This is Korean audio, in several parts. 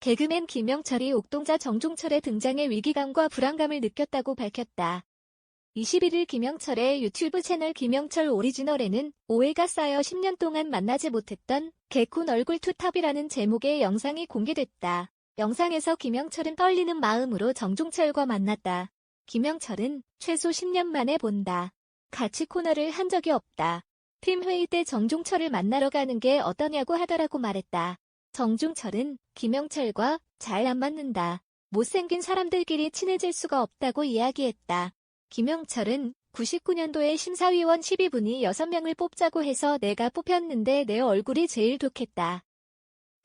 개그맨 김영철이 옥동자 정종철의 등장에 위기감과 불안감을 느꼈다고 밝혔다. 21일 김영철의 유튜브 채널 김영철 오리지널에는 오해가 쌓여 10년 동안 만나지 못했던 개콘 얼굴 투탑이라는 제목의 영상이 공개됐다. 영상에서 김영철은 떨리는 마음으로 정종철과 만났다. 김영철은 최소 10년 만에 본다. 같이 코너를 한 적이 없다. 팀 회의 때 정종철을 만나러 가는 게 어떠냐고 하더라고 말했다. 정종철은 김영철과 잘 안 맞는다. 못생긴 사람들끼리 친해질 수가 없다고 이야기했다. 김영철은 99년도에 심사위원 12분이 6명을 뽑자고 해서 내가 뽑혔는데 내 얼굴이 제일 좋겠다.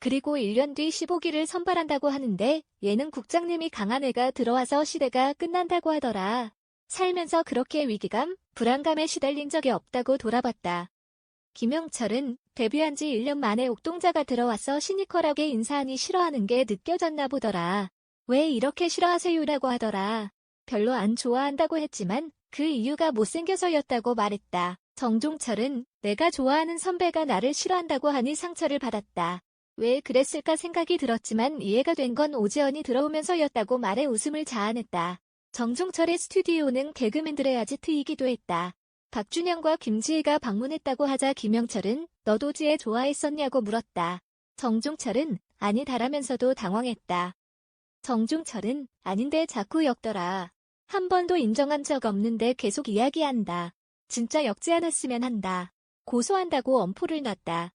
그리고 1년 뒤 15기를 선발한다고 하는데 얘는 국장님이 강한 애가 들어와서 시대가 끝난다고 하더라. 살면서 그렇게 위기감, 불안감에 시달린 적이 없다고 돌아봤다. 김영철은 데뷔한 지 1년 만에 옥동자가 들어와서 시니컬하게 인사하니 싫어하는 게 느껴졌나 보더라. 왜 이렇게 싫어하세요라고 하더라. 별로 안 좋아한다고 했지만 그 이유가 못생겨서였다고 말했다. 정종철은 내가 좋아하는 선배가 나를 싫어한다고 하니 상처를 받았다. 왜 그랬을까 생각이 들었지만 이해가 된 건 오지연이 들어오면서였다고 말해 웃음을 자아냈다. 정종철의 스튜디오는 개그맨들의 아지트이기도 했다. 박준영과 김지혜가 방문했다고 하자 김영철은 너도 지혜 좋아했었냐고 물었다. 정종철은 아니다라면서도 당황했다. 정종철은 아닌데 자꾸 엮더라. 한 번도 인정한 적 없는데 계속 이야기한다. 진짜 엮지 않았으면 한다. 고소한다고 엄포를 놨다.